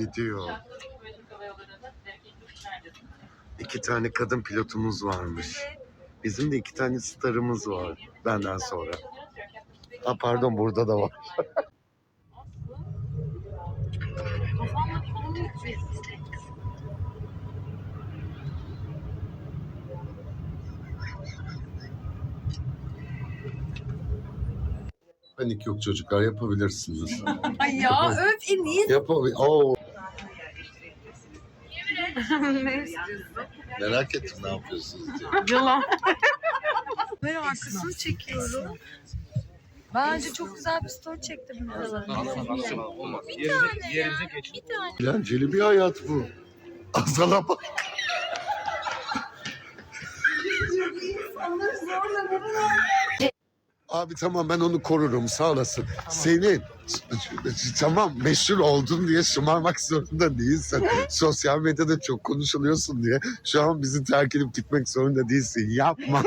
Gidiyor. İki tane kadın pilotumuz varmış. Bizim de iki tane starımız var benden sonra. Ha pardon burada da var. Panik yok çocuklar yapabilirsiniz. Ay ya öf e niye? Yapabil... Oo, ne istiyorsun? merak ettim ne yapıyorsunuz diye. Yalan. Böyle arkasını çekiyorum. Bence çok güzel bir story çektim buralara. Yerimize geçin. Eğlenceli bir hayat bu. Azala bak. Abi tamam ben onu korurum sağ olasın. Senin tamam meşhur oldun diye şımarmak zorunda değilsin. Sosyal medyada çok konuşuluyorsun diye şu an bizi terk edip gitmek zorunda değilsin. Yapma.